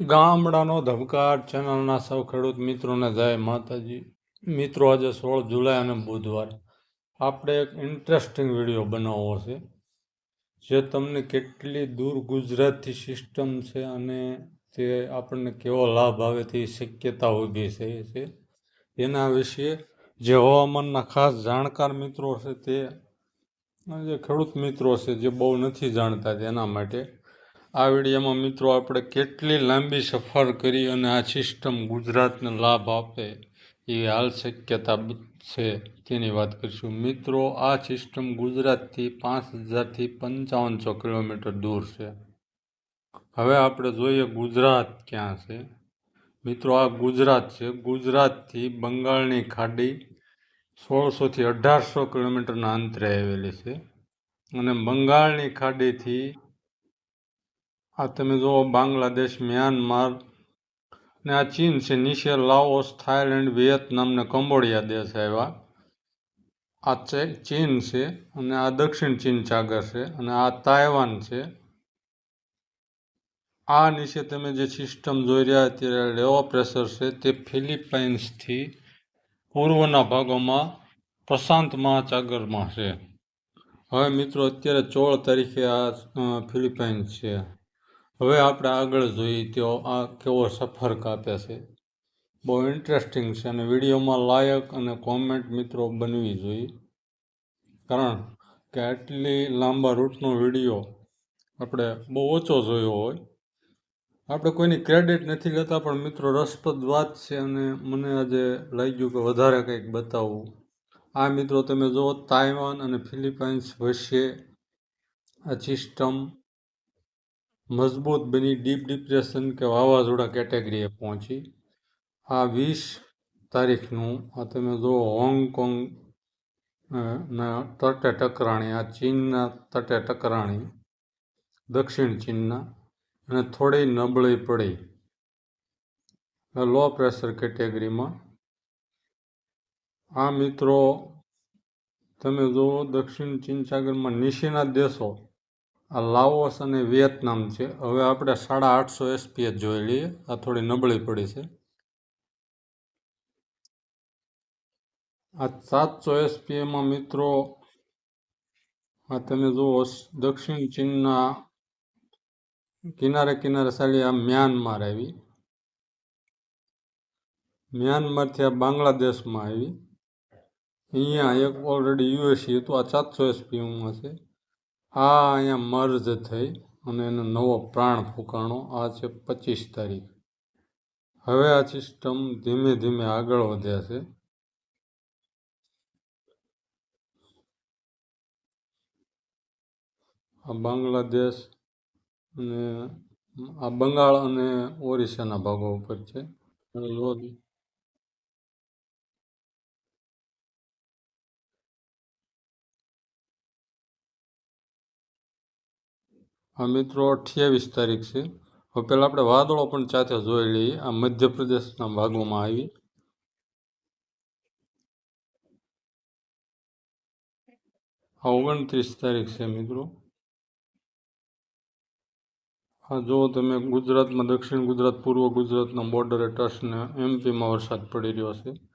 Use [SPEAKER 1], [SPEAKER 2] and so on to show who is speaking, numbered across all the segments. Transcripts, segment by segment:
[SPEAKER 1] ગામડાનો ધબકાર ચેનલના સૌ ખેડૂત મિત્રોને જય માતાજી. મિત્રો, આજે સોળ જુલાઈ અને બુધવાર આપણે એક ઇન્ટરેસ્ટિંગ વીડિયો બનાવવો છે, જે તમને કેટલી દૂર ગુજરાતથી સિસ્ટમ છે અને તે આપણને કેવો લાભ આવે તે શક્યતા ઊભી થઈ છે એના વિશે જે હવામાનના ખાસ જાણકાર મિત્રો છે તે, જે ખેડૂત મિત્રો છે જે બહુ નથી જાણતા તેના માટે આ વિડીયોમાં મિત્રો આપણે કેટલી લાંબી સફર કરી અને આ સિસ્ટમ ગુજરાતને લાભ આપે એ હાલ શક્યતા છે તેની વાત કરીશું. મિત્રો, આ સિસ્ટમ ગુજરાતથી પાંચ હજારથી પંચાવનસો કિલોમીટર દૂર છે. હવે આપણે જોઈએ ગુજરાત ક્યાં છે. મિત્રો, આ ગુજરાત છે. ગુજરાતથી બંગાળની ખાડી સોળસોથી અઢારસો કિલોમીટરના અંતરે આવેલી છે અને બંગાળની ખાડીથી આ તમે જુઓ, બાંગ્લાદેશ, મ્યાનમાર ને આ ચીન છે નીચે લાઓસ થાઈલેન્ડ વિયેતનામ ને કંબોડિયા દેશ આવ્યા. આ છે ચીન છે અને આ દક્ષિણ ચીન સાગર છે અને આ તાઇવાન છે. આ નીચે તમે જે સિસ્ટમ જોઈ રહ્યા અત્યારે લેવો પ્રેશર છે, તે ફિલિપાઇન્સથી પૂર્વના ભાગોમાં પ્રશાંત મહાસાગરમાં છે. હવે મિત્રો, અત્યારે ચોળ તારીખે આ ફિલિપાઇન્સ છે. હવે આપણે આગળ જોઈએ તો આ કેવો સફર કાપે છે. બહુ ઇન્ટરેસ્ટિંગ છે અને વિડીયોમાં લાયક અને કોમેન્ટ મિત્રો બનવી જોઈએ. કારણ કે આટલી લાંબા રૂટનો વીડિયો આપણે બહુ ઓછો જોયો હોય. આપણે કોઈની ક્રેડિટ નથી લેતા, પણ મિત્રો રસપ્રદ વાત છે અને મને આજે લાગ્યું કે વધારે કંઈક બતાવવું આ મિત્રો તમે જુઓ, તાઇવાન અને ફિલિપાઇન્સ વચ્ચે આ સિસ્ટમ મજબૂત બની ડીપ ડિપ્રેશન કે વાવાઝોડા કેટેગરીએ પહોંચી. આ વીસ તારીખનું આ તમે જુઓ હોંગકોંગ ના તટે ટકરાણી, આ ચીનના તટે ટકરાણી, દક્ષિણ ચીનના, અને થોડી નબળી પડી. લો પ્રેશર કેટેગરીમાં. આ મિત્રો, તમે જુઓ દક્ષિણ ચીન સાગરમાં નીચેના દેશો આ લાઓસ અને વિયેતનામ છે. હવે આપણે સાડા આઠસો એસપીએચ જોઈ લઈએ. આ થોડી નબળી પડી છે. આ સાતસો એસપીએમાં મિત્રો, આ તમે જુઓ, દક્ષિણ ચીનના કિનારે કિનારે સાલી આ મ્યાનમાર આવી. મ્યાનમારથી આ બાંગ્લાદેશમાં આવી. અહીંયા એક ઓલરેડી યુએસી હતું. આ સાતસો એસપીએમમાં છે. આ અહીંયા મર્જ થઈ અને એનો નવો પ્રાણ ફૂંકાણો. આ છે પચીસ તારીખ. હવે આ સિસ્ટમ ધીમે ધીમે આગળ વધ્યા છે. આ બાંગ્લાદેશ અને આ બંગાળ અને ઓરિસ્સાના ભાગો ઉપર છે. આ મિત્રો, અઠ્યાવીસ તારીખ છે. હવે પહેલાં આપણે વાદળો પણ ચાથે જોઈ લઈએ. આ મધ્યપ્રદેશના ભાગોમાં આવી. આ ઓગણત્રીસ તારીખ છે મિત્રો. આ જો તમે ગુજરાતમાં, દક્ષિણ ગુજરાત, પૂર્વ ગુજરાતના બોર્ડરે ટચને એમપીમાં વરસાદ પડી રહ્યો છે.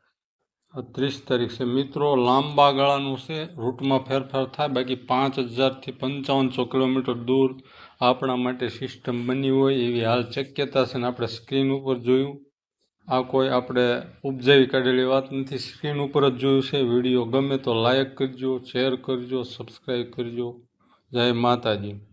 [SPEAKER 1] ત્રીસ તારીખ છે. મિત્રો, લાંબા ગાળાનું છે. રૂટમાં ફેરફાર થાય. બાકી પાંચ હજારથી પંચાવનસો કિલોમીટર દૂર આપણા માટે સિસ્ટમ બની હોય એવી હાલ શક્યતા છે ને આપણે સ્ક્રીન ઉપર જોયું. આ કોઈ આપણે ઉપજાવી કાઢેલી વાત નથી. સ્ક્રીન ઉપર જ જોયું છે. વીડિયો ગમે તો લાઇક કરજો શેર કરજો સબસ્ક્રાઈબ કરજો. જય માતાજી.